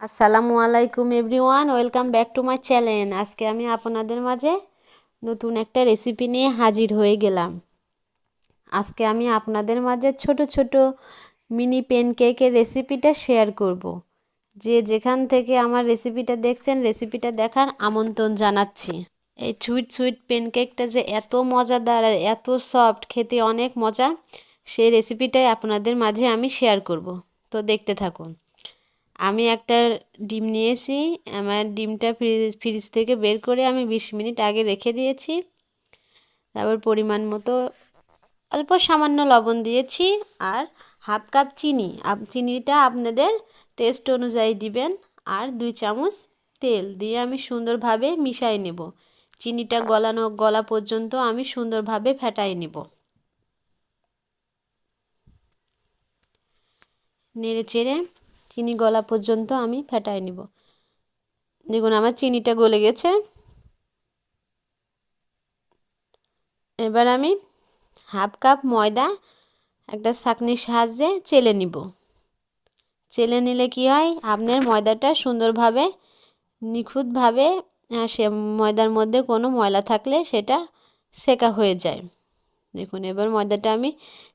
আসসালামু আলাইকুম everyone, welcome back to my channel. আজকে আমি আপনাদের মাঝে নতুন একটা রেসিপি নিয়ে হাজির হয়ে গেলাম। আজকে আমি আপনাদের মাঝে ছোট ছোট মিনি প্যানকেকের রেসিপিটা শেয়ার করব। যে যেখান থেকে আমার রেসিপিটা দেখছেন, রেসিপিটা দেখার আমন্ত্রণ জানাচ্ছি। এই সুইট সুইট প্যানকেকটা যে এত মজাদার আর এত সফট, খেতে অনেক মজা, সেই রেসিপিটাই আপনাদের মাঝে আমি শেয়ার করব। তো দেখতে থাকুন। আমি একটা ডিম নিয়েছি, আমার ডিমটা ফ্রিজ ফ্রিজ থেকে বের করে আমি বিশ মিনিট আগে রেখে দিয়েছি। তারপর পরিমাণ মতো অল্প সামান্য লবণ দিয়েছি আর হাফ কাপ চিনি। চিনিটা আপনাদের টেস্ট অনুযায়ী দিবেন আর দুই চামচ তেল দিয়ে আমি সুন্দরভাবে মিশাই নেব। চিনিটা গলানো, গলা পর্যন্ত আমি সুন্দরভাবে ফেটাই নেব। নেড়ে চেড়ে চিনি গলা পর্যন্ত আমি ফেটাই নিব। দেখুন, আমার চিনিটা গলে গেছে। এবার আমি হাফ কাপ ময়দা একটা ছাঁকনির সাহায্যে চেলে নিব। চেলে নিলে কি হয়? আপনার ময়দাটা সুন্দরভাবে, নিখুঁতভাবে সে ময়দার মধ্যে কোনো ময়লা থাকলে সেটা সেকা হয়ে যায়। দেখুন, এবার ময়দাটা আমি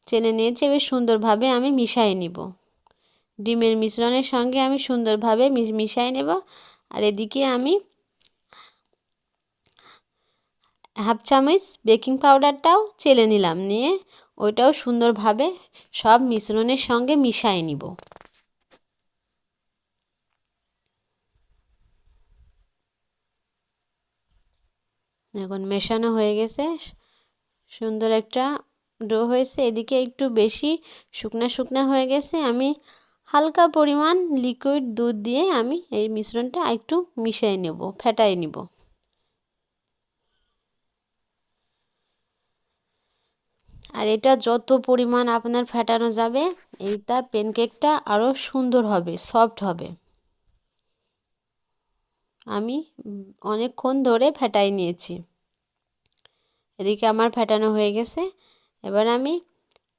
চেলে নিয়েছি, এবার সুন্দরভাবে আমি মিশাই নিব। ডিমের মিশ্রণের সঙ্গে আমি সুন্দরভাবে মিশাই নেব। আর এদিকে আমি হাফ চামচ বেকিং পাউডারটাও চেলে নিলাম নিয়ে, ওইটাও সুন্দরভাবে সব মিশ্রণের সঙ্গে মিশাই নিব। এখন মেশানো হয়ে গেছে, সুন্দর একটা ডো হয়েছে। এদিকে একটু বেশি শুকনা শুকনা হয়ে গেছে, আমি হালকা পরিমাণ লিকুইড দুধ দিয়ে আমি এই মিশ্রণটা একটু মিশিয়ে নেব, ফেটাই নিব। আর এটা যত পরিমাণ আপনার ফেটানো যাবে, এইটা প্যানকেকটা আরও সুন্দর হবে সফট হবে। আমি অনেকক্ষণ ধরে ফেটাই নিয়েছি। এদিকে আমার ফেটানো হয়ে গেছে। এবার আমি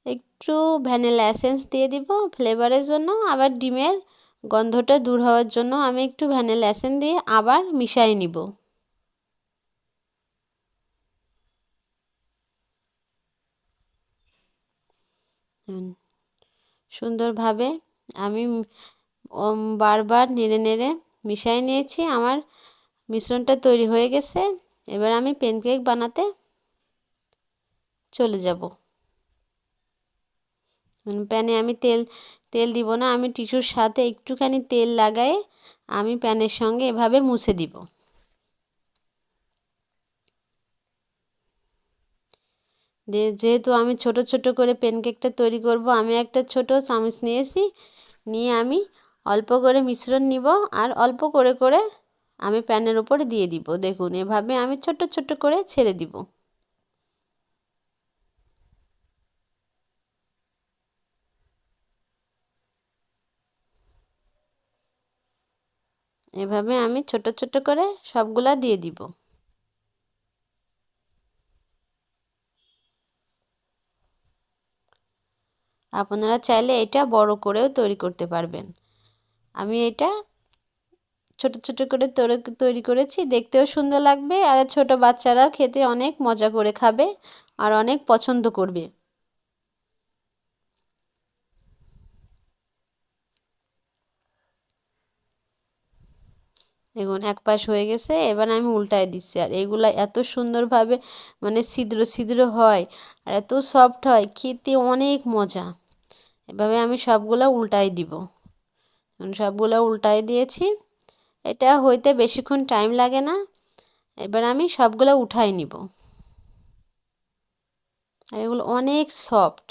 একটু ভ্যানিলা এসেন্স দিয়ে দিব ফ্লেভারের জন্য, আবার ডিমের গন্ধটা দূর হওয়ার জন্য আমি একটু ভ্যানিলা এসেন্স দিয়ে আবার মিশাই নিব। সুন্দরভাবে আমি বারবার নেড়ে নেড়ে মিশাই নিয়েছি, আমার মিশ্রণটা তৈরি হয়ে গেছে, এবার আমি প্যানকেক বানাতে চলে যাব। প্যানে আমি তেল তেল দিব না, আমি টিস্যুর সাথে একটুখানি তেল লাগাই আমি প্যানের সঙ্গে এভাবে মুছে দিব। যেহেতু আমি ছোট ছোট করে প্যানকেকটা তৈরি করব, আমি একটা ছোট চামচ নিয়েছি, নিয়ে আমি অল্প করে মিশ্রণ নিব আর অল্প করে করে আমি প্যানের উপরে দিয়ে দিব। দেখুন, এভাবে আমি ছোট ছোট করে ছেড়ে দিব। এভাবে আমি ছোট ছোট করে সবগুলা দিয়ে দিব। আপনারা চাইলে এটা বড় করেও তৈরি করতে পারবেন। আমি এটা ছোট ছোট করে তৈরি করেছি, দেখতেও সুন্দর লাগবে, আর ছোট বাচ্চারাও খেতে অনেক মজা করে খাবে, আর অনেক পছন্দ করবে। দেখুন, এক পাশ হয়ে গেছে, এবার আমি উল্টায় দিচ্ছি। আর এগুলো এত সুন্দরভাবে মানে ছিদ্র ছিদ্র হয় আর এত সফট হয়, খেতে অনেক মজা। এভাবে আমি সবগুলো উল্টাই দিব। সবগুলো উল্টাই দিয়েছি। এটা হইতে বেশিক্ষণ টাইম লাগে না। এবার আমি সবগুলো উঠাই নিব। আর এগুলো অনেক সফট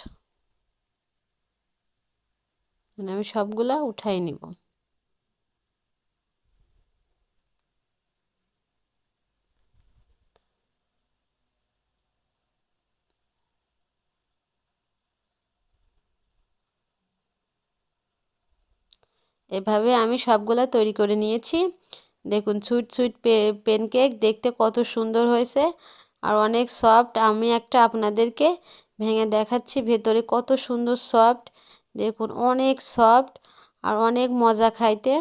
মানে আমি সবগুলা উঠাই নিব। এভাবে আমি সবগুলা তৈরি করে নিয়েছি। দেখুন, সুইট সুইট প্যানকেক দেখতে কত সুন্দর হয়েছে। আর অনেক সফট আমি একটা আপনাদেরকে ভেঙে দেখাচ্ছি ভেতরে কত সুন্দর সফট দেখুন, অনেক সফট আর অনেক মজা খাইতে।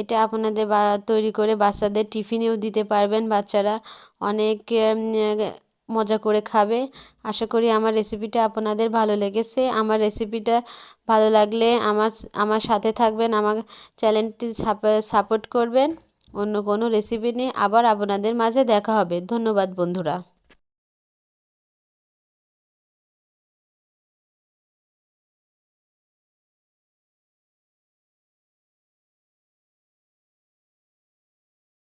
এটা আপনাদের তৈরি করে বাচ্চাদের টিফিনেও দিতে পারবেন বাচ্চারা। অনেক মজা করে খাবে। আশা করি আমার রেসিপিটা আপনাদের ভালো লেগেছে। আমার রেসিপিটা ভালো লাগলে আমার আমার সাথে থাকবেন, আমার চ্যানেলটি সাপোর্ট করবেন। অন্য কোনো রেসিপি নিয়ে আবার আপনাদের মাঝে দেখা হবে। ধন্যবাদ, বন্ধুরা।